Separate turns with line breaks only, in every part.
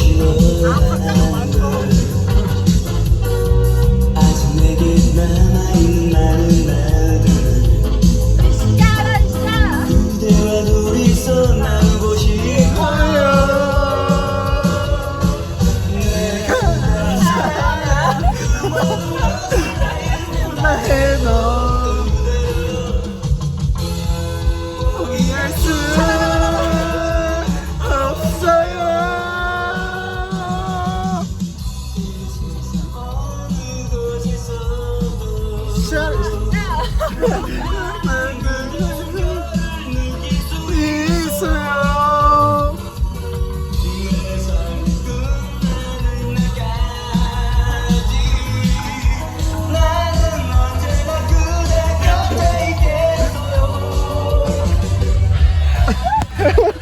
是 해도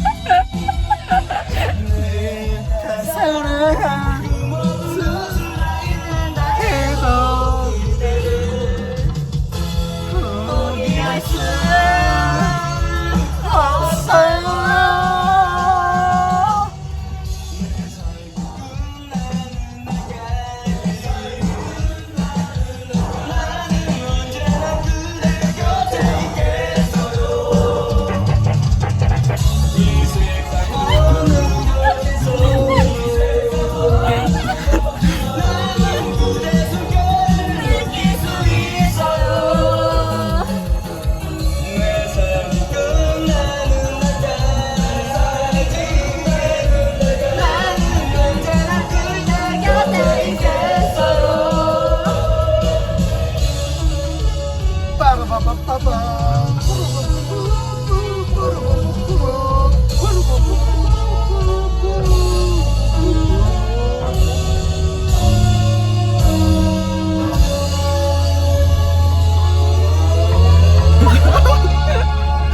guys. ba ba ba ba.